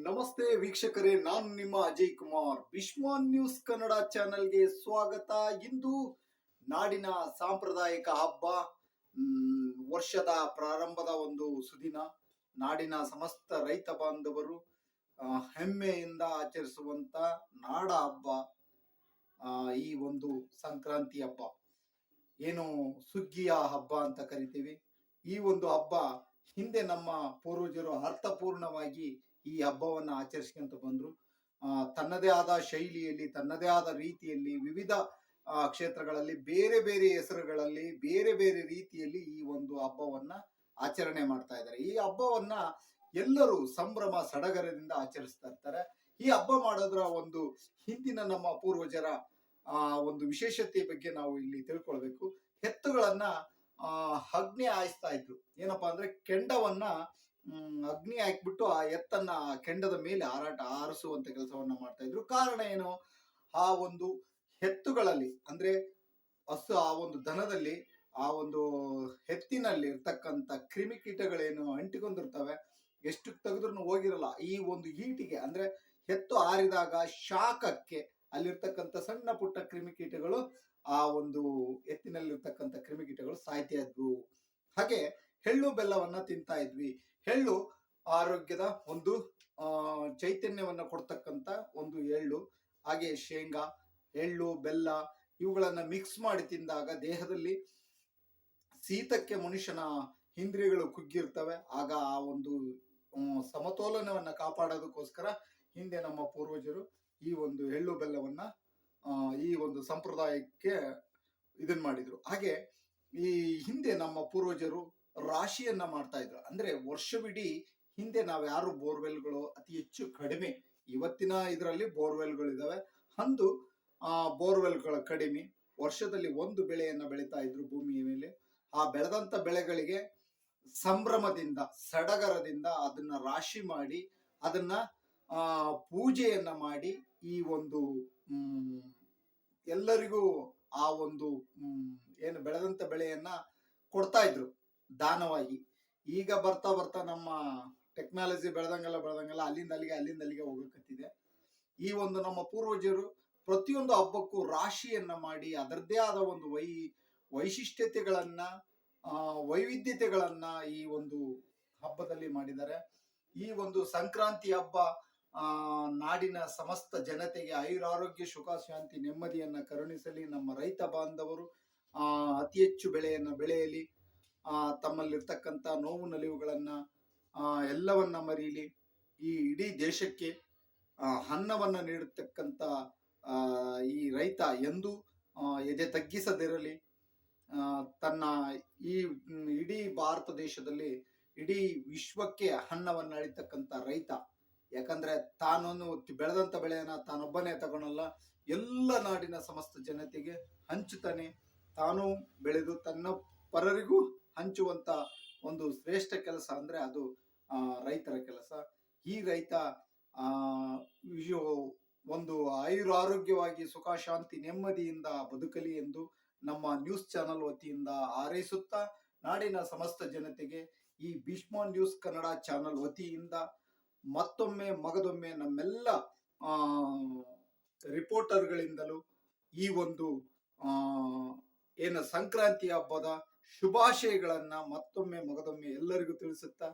ನಮಸ್ತೆ ವೀಕ್ಷಕರೇ, ನಾನು ನಿಮ್ಮ ಅಜಯ್ ಕುಮಾರ್. ವಿಶ್ವಾನ್ ನ್ಯೂಸ್ ಕನ್ನಡ ಚಾನೆಲ್ಗೆ ಸ್ವಾಗತ. ಇಂದು ನಾಡಿನ ಸಾಂಪ್ರದಾಯಿಕ ಹಬ್ಬ ವರ್ಷದ ಪ್ರಾರಂಭದ ಒಂದು ಸುದಿನ. ನಾಡಿನ ಸಮಸ್ತ ರೈತ ಬಾಂಧವರು ಹೆಮ್ಮೆಯಿಂದ ಆಚರಿಸುವಂತ ನಾಡ ಹಬ್ಬ ಈ ಒಂದು ಸಂಕ್ರಾಂತಿ ಹಬ್ಬ. ಏನು ಸುಗ್ಗಿಯ ಹಬ್ಬ ಅಂತ ಕರಿತೀವಿ. ಈ ಒಂದು ಹಬ್ಬ ಹಿಂದೆ ನಮ್ಮ ಪೂರ್ವಜರು ಅರ್ಥಪೂರ್ಣವಾಗಿ ಈ ಹಬ್ಬವನ್ನ ಆಚರಿಸ್ಕೊಂತ ಬಂದ್ರು. ಆ, ತನ್ನದೇ ಆದ ಶೈಲಿಯಲ್ಲಿ ತನ್ನದೇ ಆದ ರೀತಿಯಲ್ಲಿ ವಿವಿಧ ಕ್ಷೇತ್ರಗಳಲ್ಲಿ ಬೇರೆ ಬೇರೆ ಹೆಸರುಗಳಲ್ಲಿ ಬೇರೆ ಬೇರೆ ರೀತಿಯಲ್ಲಿ ಈ ಒಂದು ಹಬ್ಬವನ್ನ ಆಚರಣೆ ಮಾಡ್ತಾ ಇದ್ದಾರೆ. ಈ ಹಬ್ಬವನ್ನ ಎಲ್ಲರೂ ಸಂಭ್ರಮ ಸಡಗರದಿಂದ ಆಚರಿಸ್ತಾ ಇರ್ತಾರೆ. ಈ ಹಬ್ಬ ಮಾಡೋದ್ರ ಒಂದು ಹಿಂದಿನ ನಮ್ಮ ಪೂರ್ವಜರ ಆ ಒಂದು ವಿಶೇಷತೆ ಬಗ್ಗೆ ನಾವು ಇಲ್ಲಿ ತಿಳ್ಕೊಳ್ಬೇಕು. ಎತ್ತುಗಳನ್ನ ಅಗ್ನಿ ಹಾಯಿಸ್ತಾ ಇದ್ರು. ಏನಪ್ಪಾ ಅಂದ್ರೆ ಕೆಂಡವನ್ನ ಅಗ್ನಿ ಹಾಕ್ಬಿಟ್ಟು ಆ ಎತ್ತನ್ನ ಕೆಂಡದ ಮೇಲೆ ಹಾರಾಟ ಆರಿಸುವಂತ ಕೆಲಸವನ್ನ ಮಾಡ್ತಾ ಇದ್ರು. ಕಾರಣ ಏನು? ಆ ಒಂದು ಎತ್ತುಗಳಲ್ಲಿ, ಅಂದ್ರೆ ಹಸು ಆ ಒಂದು ದನದಲ್ಲಿ, ಆ ಒಂದು ಎತ್ತಿನಲ್ಲಿ ಇರ್ತಕ್ಕಂಥ ಕ್ರಿಮಿಕೀಟಗಳೇನು ಅಂಟಿಕೊಂಡಿರ್ತವೆ ಎಷ್ಟು ತೆಗೆದ್ರು ಹೋಗಿರಲ್ಲ. ಈ ಒಂದು ಹೀಟಿಗೆ, ಅಂದ್ರೆ ಎತ್ತು ಆರಿದಾಗ ಶಾಖಕ್ಕೆ ಅಲ್ಲಿರ್ತಕ್ಕಂಥ ಸಣ್ಣ ಪುಟ್ಟ ಕ್ರಿಮಿಕೀಟಗಳು ಆ ಒಂದು ಎತ್ತಿನಲ್ಲಿರ್ತಕ್ಕಂಥ ಕ್ರಿಮಿಕೀಟಗಳು ಸಾಯ್ತಾ ಇದ್ವು. ಹಾಗೆ ಎಳ್ಳು ಬೆಲ್ಲವನ್ನ ತಿಂತಾ ಇದ್ವಿ. ಎಳ್ಳು ಆರೋಗ್ಯದ ಒಂದು, ಆ, ಚೈತನ್ಯವನ್ನ ಕೊಡ್ತಕ್ಕಂತ ಒಂದು ಎಳ್ಳು, ಹಾಗೆ ಶೇಂಗಾ, ಎಳ್ಳು, ಬೆಲ್ಲ ಇವುಗಳನ್ನ ಮಿಕ್ಸ್ ಮಾಡಿ ತಿಂದಾಗ ದೇಹದಲ್ಲಿ ಶೀತಕ್ಕೆ ಮನುಷ್ಯನ ಇಂದ್ರಿಯಗಳು ಕುಗ್ಗಿರ್ತವೆ. ಆಗ ಆ ಒಂದು ಸಮತೋಲನವನ್ನ ಕಾಪಾಡೋದಕ್ಕೋಸ್ಕರ ಹಿಂದೆ ನಮ್ಮ ಪೂರ್ವಜರು ಈ ಒಂದು ಎಳ್ಳು ಬೆಲ್ಲವನ್ನ ಈ ಒಂದು ಸಂಪ್ರದಾಯಕ್ಕೆ ಇದನ್ ಮಾಡಿದ್ರು. ಹಾಗೆ ಈ ಹಿಂದೆ ನಮ್ಮ ಪೂರ್ವಜರು ರಾಶಿಯನ್ನ ಮಾಡ್ತಾ ಇದ್ರು. ಅಂದ್ರೆ ವರ್ಷವಿಡೀ ಹಿಂದೆ ನಾವು ಯಾರು ಬೋರ್ವೆಲ್ಗಳು ಅತಿ ಹೆಚ್ಚು ಕಡಿಮೆ, ಇವತ್ತಿನ ಇದರಲ್ಲಿ ಬೋರ್ವೆಲ್ಗಳು ಇದಾವೆ ಅಂದು, ಆ, ಬೋರ್ವೆಲ್ಗಳ ಕಡಿಮೆ, ವರ್ಷದಲ್ಲಿ ಒಂದು ಬೆಳೆಯನ್ನ ಬೆಳೀತಾ ಇದ್ರು ಭೂಮಿಯ ಮೇಲೆ. ಆ ಬೆಳೆದಂತ ಬೆಳೆಗಳಿಗೆ ಸಂಭ್ರಮದಿಂದ, ಸಡಗರದಿಂದ ಅದನ್ನ ರಾಶಿ ಮಾಡಿ, ಅದನ್ನ ಪೂಜೆಯನ್ನ ಮಾಡಿ ಈ ಒಂದು ಎಲ್ಲರಿಗೂ ಆ ಒಂದು ಏನು ಬೆಳೆದಂತ ಬೆಳೆಯನ್ನ ಕೊಡ್ತಾ ಇದ್ರು ದಾನವಾಗಿ. ಈಗ ಬರ್ತಾ ಬರ್ತಾ ನಮ್ಮ ಟೆಕ್ನಾಲಜಿ ಬೆಳೆದಂಗೆಲ್ಲ ಬೆಳೆದಂಗೆಲ್ಲ ಅಲ್ಲಿಂದ ಅಲ್ಲಿಗೆ ಅಲ್ಲಿಂದ ಅಲ್ಲಿಗೆ ಹೋಗಕತ್ತಿದೆ. ಈ ಒಂದು ನಮ್ಮ ಪೂರ್ವಜರು ಪ್ರತಿಯೊಂದು ಹಬ್ಬಕ್ಕೂ ರಾಶಿಯನ್ನ ಮಾಡಿ ಅದರದ್ದೇ ಆದ ಒಂದು ವೈ ವೈಶಿಷ್ಟ್ಯತೆಗಳನ್ನ ಆ, ವೈವಿಧ್ಯತೆಗಳನ್ನ ಈ ಒಂದು ಹಬ್ಬದಲ್ಲಿ ಮಾಡಿದ್ದಾರೆ. ಈ ಒಂದು ಸಂಕ್ರಾಂತಿ ಹಬ್ಬ ಆ ನಾಡಿನ ಸಮಸ್ತ ಜನತೆಗೆ ಆಯುರಾರೋಗ್ಯ, ಸುಖ, ಶಾಂತಿ, ನೆಮ್ಮದಿಯನ್ನ ಕರುಣಿಸಲಿ. ನಮ್ಮ ರೈತ ಬಾಂಧವರು ಅತಿ ಹೆಚ್ಚು ಬೆಳೆಯನ್ನ ಬೆಳೆಯಲಿ. ತಮ್ಮಲ್ಲಿರ್ತಕ್ಕಂಥ ನೋವು ನಲಿವುಗಳನ್ನ ಎಲ್ಲವನ್ನ ಮರೀಲಿ. ಈ ಇಡೀ ದೇಶಕ್ಕೆ ಅನ್ನವನ್ನ ನೀಡತಕ್ಕಂಥ ಈ ರೈತ ಎಂದು ಎದೆ ತಗ್ಗಿಸದಿರಲಿ. ತನ್ನ ಈ, ಇಡೀ ಭಾರತ ದೇಶದಲ್ಲಿ, ಇಡೀ ವಿಶ್ವಕ್ಕೆ ಅನ್ನವನ್ನ ಅಳಿತಕ್ಕಂಥ ರೈತ ಯಾಕಂದ್ರೆ ತಾನೊಂದು ಬೆಳೆದಂತ ಬೆಳೆಯನ್ನ ತಾನೊಬ್ಬನೇ ತಗೊಳಲ್ಲ. ಎಲ್ಲ ನಾಡಿನ ಸಮಸ್ತ ಜನತೆಗೆ ಹಂಚುತ್ತಾನೆ. ತಾನು ಬೆಳೆದು ತನ್ನ ಪರರಿಗೂ ಹಂಚುವಂತ ಒಂದು ಶ್ರೇಷ್ಠ ಕೆಲಸ ಅಂದ್ರೆ ಅದು ರೈತರ ಕೆಲಸ. ಈ ರೈತ, ಆ ಒಂದು ಆಯುರಾರೋಗ್ಯವಾಗಿ ಸುಖ, ಶಾಂತಿ, ನೆಮ್ಮದಿಯಿಂದ ಬದುಕಲಿ ಎಂದು ನಮ್ಮ ನ್ಯೂಸ್ ಚಾನೆಲ್ ವತಿಯಿಂದ ಹಾರೈಸುತ್ತಾ ನಾಡಿನ ಸಮಸ್ತ ಜನತೆಗೆ ಈ ಭೀಷ್ಮ ನ್ಯೂಸ್ ಕನ್ನಡ ಚಾನೆಲ್ ವತಿಯಿಂದ ಮತ್ತೊಮ್ಮೆ ಮಗದೊಮ್ಮೆ ನಮ್ಮೆಲ್ಲ ರಿಪೋರ್ಟರ್ಗಳಿಂದಲೂ ಈ ಒಂದು ಏನು ಸಂಕ್ರಾಂತಿ ಹಬ್ಬದ ಶುಭಾಶಯಗಳನ್ನ ಮತ್ತೊಮ್ಮೆ ಮಗದೊಮ್ಮೆ ಎಲ್ಲರಿಗೂ ತಿಳಿಸುತ್ತಾ